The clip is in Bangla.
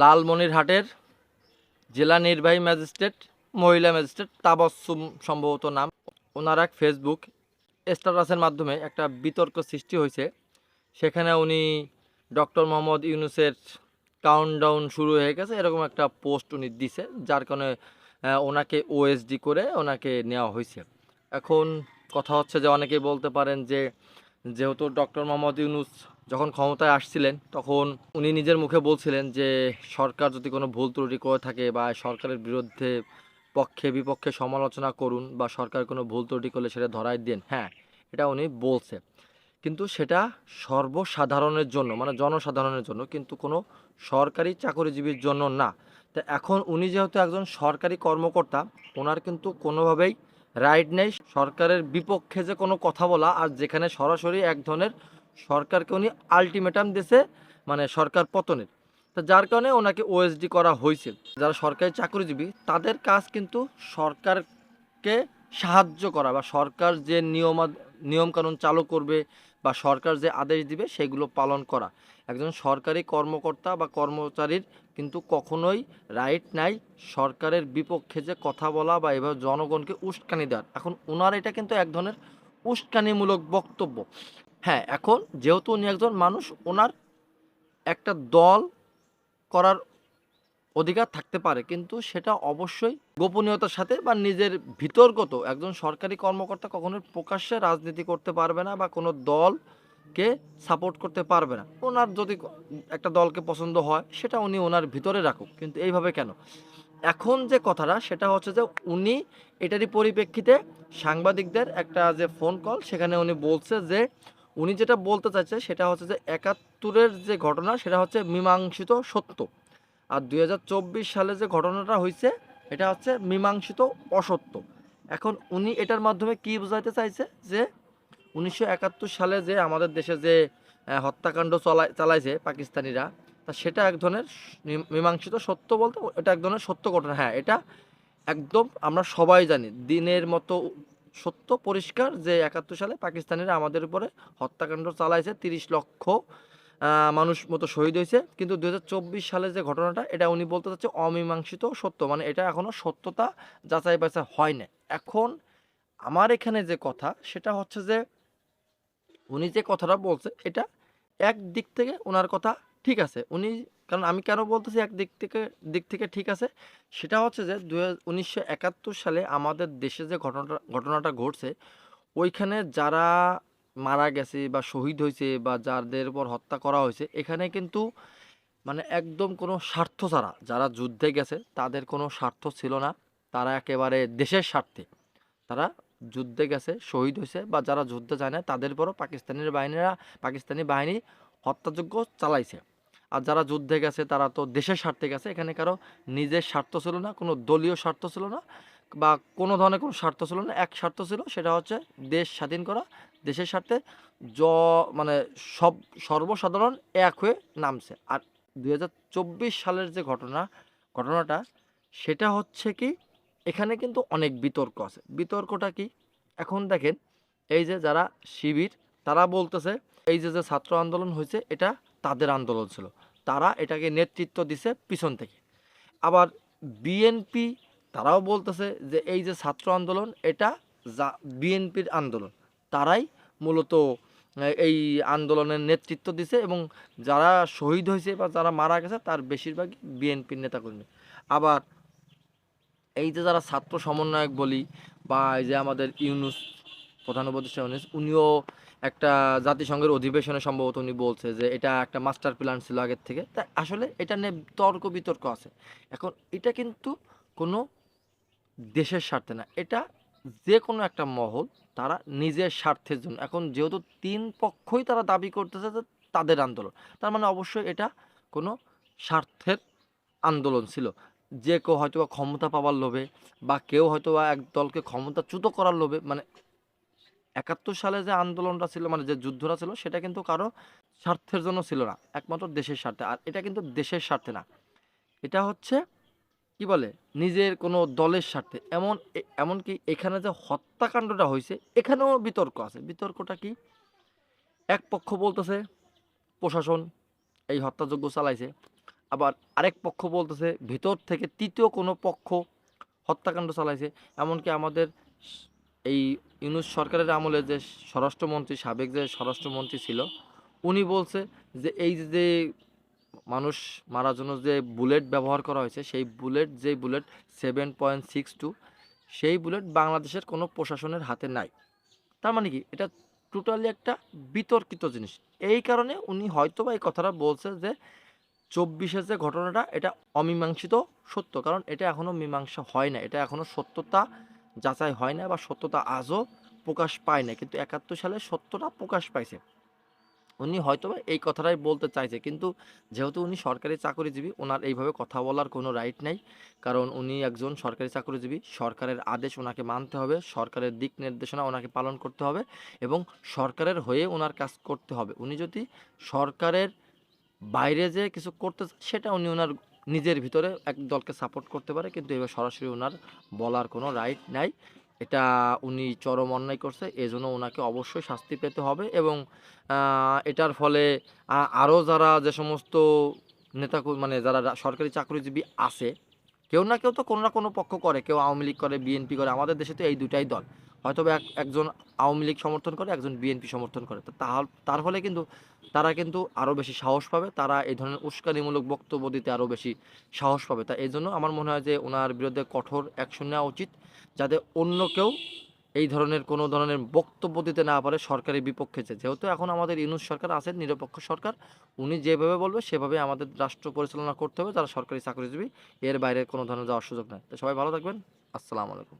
লালমনিরহাটের জেলা নির্বাহী ম্যাজিস্ট্রেট, মহিলা ম্যাজিস্ট্রেট তাবসুম সম্ভবত নাম। ওনার এক ফেসবুক স্ট্যাটাসের মাধ্যমে একটা বিতর্ক সৃষ্টি হয়েছে। সেখানে উনি ডক্টর মোহাম্মদ ইউনুসের কাউন্টডাউন শুরু হয়ে গেছে। এরকম একটা পোস্ট উনি দিছে, যার কারণে ওনাকে ওএসডি করে ওনাকে নেওয়া হয়েছে। এখন কথা হচ্ছে যে অনেকেই বলতে পারেন যে যেহেতু ডক্টর মোহাম্মদ ইউনুস যখন ক্ষমতায় আসছিলেন, তখন উনি নিজের মুখে বলছিলেন যে, সরকার যদি কোনো ভুল ত্রুটি করে থাকে বা সরকারের বিরুদ্ধে পক্ষে বিপক্ষে সমালোচনা করুন বা সরকার কোনো ভুল ত্রুটি করলে সেটা ধরাই দেন হ্যাঁ এটা উনি বলছে। কিন্তু সেটা সর্বসাধারণের জন্য মানে জনসাধারণের জন্য, কিন্তু কোনো সরকারি চাকরিজীবীর জন্য না। তো এখন উনি যেহেতু একজন সরকারি কর্মকর্তা, ওনার কিন্তু কোনোভাবেই রাইট নেই, সরকারের বিপক্ষে যে কোনো কথা বলা আর যেখানে সরাসরি এক ধরনের সরকারকে উনি আলটিমেটাম দিয়েছে মানে সরকার পতনের। তো যার কারণে ওনাকে ওএসডি করা হয়েছে। যারা সরকারি চাকরিজীবী, তাদের কাজ কিন্তু সরকারকে সাহায্য করা বা সরকার যে নিয়ম, নিয়মকানুন চালু করবে বা সরকার যে আদেশ দিবে, সেগুলো পালন করা। একজন সরকারি কর্মকর্তা বা কর্মচারীর কিন্তু কখনোই রাইট নাই, সরকারের বিপক্ষে যে কথা বলা বা এভাবে জনগণকে উস্কানি দেওয়ার। এখন ওনার এটা কিন্তু এক ধরনের উস্কানিমূলক বক্তব্য। হ্যাঁ এখন যেহেতু উনি একজন মানুষ ওনার একটা দল করার অধিকার থাকতে পারে, কিন্তু সেটা অবশ্যই গোপনীয়তার সাথে বা নিজের ভিতরগত একজন সরকারি কর্মকর্তা কখনোই প্রকাশ্যে রাজনীতি করতে পারবে না বা কোনো দলকে সাপোর্ট করতে পারবে না। ওনার যদি একটা দলকে পছন্দ হয়, সেটা উনি ওনার ভিতরে রাখুক। কিন্তু এইভাবে কেন? এখন যে কথাটা, সেটা হচ্ছে যে উনি এটারই পরিপ্রেক্ষিতে সাংবাদিকদের একটা যে ফোন কল সেখানে উনি বলছে যে, উনি যেটা বলতে চাইছে, সেটা হচ্ছে যে একাত্তরের যে ঘটনা, সেটা হচ্ছে মীমাংসিত সত্য। আর দুই হাজার চব্বিশ সালে যে ঘটনাটা হয়েছে এটা হচ্ছে মীমাংসিত অসত্য। এখন উনি এটার মাধ্যমে কি বোঝাইতে চাইছে? যে উনিশশো একাত্তর সালে যে আমাদের দেশে যে হত্যাকাণ্ড চলাই, চালাইছে পাকিস্তানিরা, তা সেটা এক ধরনের মীমাংসিত সত্য বলতে এটা এক ধরনের সত্য ঘটনা। হ্যাঁ এটা একদম আমরা সবাই জানি। দিনের মতো সত্য পরিষ্কার যে একাত্তর সালে পাকিস্তানিরা আমাদের উপরে হত্যাকাণ্ড চালাইছে, তিরিশ লক্ষ মানুষ মতো শহীদ হয়েছে। কিন্তু দু হাজার চব্বিশ সালে যে ঘটনাটা, এটা উনি বলতে চাচ্ছে অমীমাংসিত সত্য। মানে এটা এখনও সত্যতা যাচাই বাছাই হয় না এখন আমার এখানে যে কথা, সেটা হচ্ছে যে উনি যে কথাটা বলছে, এটা এক দিক থেকে ওনার কথা ঠিক আছে। উনি, কারণ আমি কেন বলতেছি এক দিক থেকে দিক থেকে ঠিক আছে? সেটা হচ্ছে যে দু উনিশশো সালে আমাদের দেশে যে ঘটনাটা ঘটনাটা ঘটছে, ওইখানে যারা মারা গেছে বা শহীদ হয়েছে বা যাদের উপর হত্যা করা হয়েছে, এখানে কিন্তু মানে একদম কোনো স্বার্থ ছাড়া যারা যুদ্ধে গেছে, তাদের কোনো স্বার্থ ছিল না। তারা একেবারে দেশের স্বার্থে। তারা যুদ্ধে গেছে, শহীদ হয়েছে বা যারা যুদ্ধে যায় না তাদের উপরও পাকিস্তানের বাহিনীরা, পাকিস্তানি বাহিনী হত্যাযজ্ঞ চালাইছে। আর যারা যুদ্ধে গেছে তারা তো দেশের স্বার্থে গেছে, এখানে কারও নিজের স্বার্থ ছিল না, কোনো দলীয় স্বার্থ ছিল না বা কোনো ধরনের কোনো স্বার্থ ছিল না, এক স্বার্থ ছিল সেটা হচ্ছে দেশ স্বাধীন করা, দেশের স্বার্থে জ মানে সব সর্বসাধারণ এক হয়ে নামছে। আর দু হাজার চব্বিশ সালের যে ঘটনা, ঘটনাটা, সেটা হচ্ছে কি এখানে কিন্তু অনেক বিতর্ক আছে। বিতর্কটা কি? এখন দেখেন, এই যে যারা শিবির, তারা বলতেছে, এই যে যে ছাত্র আন্দোলন হয়েছে, এটা তাদের আন্দোলন ছিল। তারা এটাকে নেতৃত্ব দিছে পিছন থেকে। আবার বিএনপি, তারাও বলতেছে যে, এই যে ছাত্র আন্দোলন, এটা যা, বিএনপির আন্দোলন। তারাই মূলত এই আন্দোলনের নেতৃত্ব দিছে এবং যারা শহীদ হয়েছে বা যারা মারা গেছে, তার বেশিরভাগই বিএনপির নেতাকর্মী। আবার এই যে যারা ছাত্র সমন্বয়ক বলি বা এই যে আমাদের ইউনুস, প্রধান উপদেষ্টা ইউনুস, উনিও একটা জাতিসংঘের অধিবেশনে সম্ভবত উনি বলছে যে এটা একটা মাস্টার প্ল্যান ছিল আগের থেকে। তা আসলে এটা নিয়ে তর্ক বিতর্ক আছে। এখন এটা কিন্তু কোনো দেশের স্বার্থে না, এটা যে কোনো একটা মহল তারা নিজের স্বার্থের জন্য। এখন যেহেতু তিন পক্ষই তারা দাবি করতেছে যে তাদের আন্দোলন, তার মানে অবশ্যই এটা কোনো স্বার্থের আন্দোলন ছিল। যে কেউ হয়তো বা ক্ষমতা পাওয়ার লোভে বা কেউ হয়তো বা এক দলকে ক্ষমতাচ্যুত করার লোভে মানে একাত্তর সালে যে আন্দোলনটা ছিল মানে যে যুদ্ধটা ছিল, সেটা কিন্তু কারও স্বার্থের জন্য ছিল না। একমাত্র দেশের স্বার্থে। আর এটা কিন্তু দেশের স্বার্থে না। এটা হচ্ছে, কি বলে, নিজের কোনো দলের স্বার্থে। এমন এমনকি এখানে যে হত্যাকাণ্ডটা হয়েছে, এখানেও বিতর্ক আছে। বিতর্কটা কি? এক পক্ষ বলতেছে, প্রশাসন এই হত্যাযজ্ঞ চালাইছে। আবার আরেক পক্ষ বলতেছে, ভিতর থেকে তৃতীয় কোনো পক্ষ হত্যাকাণ্ড চালাইছে। এমনকি আমাদের এই ইউনুস সরকারের আমলে যে স্বরাষ্ট্রমন্ত্রী, সাবেক যে স্বরাষ্ট্রমন্ত্রী ছিল, উনি বলছে যে, এই যে মানুষ মারার জন্য যে বুলেট ব্যবহার করা হয়েছে, সেই বুলেট, যে bullet seven point six two, সেই বুলেট বাংলাদেশের কোনো প্রশাসনের হাতে নাই। তার মানে কি? এটা টোটালি একটা বিতর্কিত জিনিস। এই কারণে উনি হয়তো বা এই কথাটা বলছে যে চব্বিশের যে ঘটনাটা, এটা অমীমাংসিত সত্য। কারণ এটা এখনও মীমাংসা হয় না। এটা এখনও সত্যতা যাচাই হয় না বা সত্যতা আজও প্রকাশ পায় না। কিন্তু একাত্তর সালে সত্যটা প্রকাশ পাইছে। উনি হয়তো এই কথাটাই বলতে চাইছে। কিন্তু যেহেতু উনি সরকারি চাকরিজীবী, ওনার এইভাবে কথা বলার কোনো রাইট নাই। কারণ উনি একজন সরকারি চাকরিজীবী। সরকারের আদেশ ওনাকে মানতে হবে। সরকারের দিক নির্দেশনা ওনাকে পালন করতে হবে এবং সরকারের হয়ে ওনার কাজ করতে হবে। উনি যদি সরকারের বাইরে যে কিছু করতে সেটা উনি ওনার নিজের ভিতরে এক দলকে সাপোর্ট করতে পারে, কিন্তু এবার সরাসরি ওনার বলার কোনো রাইট নাই। এটা উনি চরম অন্যায় করছে, এজন্য ওনাকে অবশ্যই শাস্তি পেতে হবে এবং এটার ফলে আরও যারা যে সমস্ত নেতা মানে যারা সরকারি চাকরিজীবী আছে, কেউ না কেউ তো কোনো না কোনো পক্ষ করে, কেউ আওয়ামী লীগ করে বিএনপি করে, আমাদের দেশে তো এই দুটাই দল। হয়তো এক, একজন আওয়ামী লীগ সমর্থন করে, একজন বিএনপি সমর্থন করে। তার তার ফলে কিন্তু তারা কিন্তু আরও বেশি সাহস পাবে, তারা এই ধরনের উস্কানিমূলক বক্তব্য দিতে আরও বেশি সাহস পাবে। তা এই জন্য আমার মনে হয় যে ওনার বিরুদ্ধে কঠোর অ্যাকশন নেওয়া উচিত, যাতে অন্য কেউ এই ধরনের কোনো ধরনের বক্তব্য দিতে না পারে সরকারের বিপক্ষে যেহেতু এখন আমাদের ইউনুস সরকার আছে নিরপেক্ষ সরকার, উনি যেভাবে বলবে, সেভাবে আমাদের রাষ্ট্র পরিচালনা করতে হবে, যারা সরকারি চাকরিজীবী, এর বাইরে কোনো ধরনের যাওয়ার সুযোগ নেই। তো সবাই ভালো থাকবেন। আসসালামু আলাইকুম।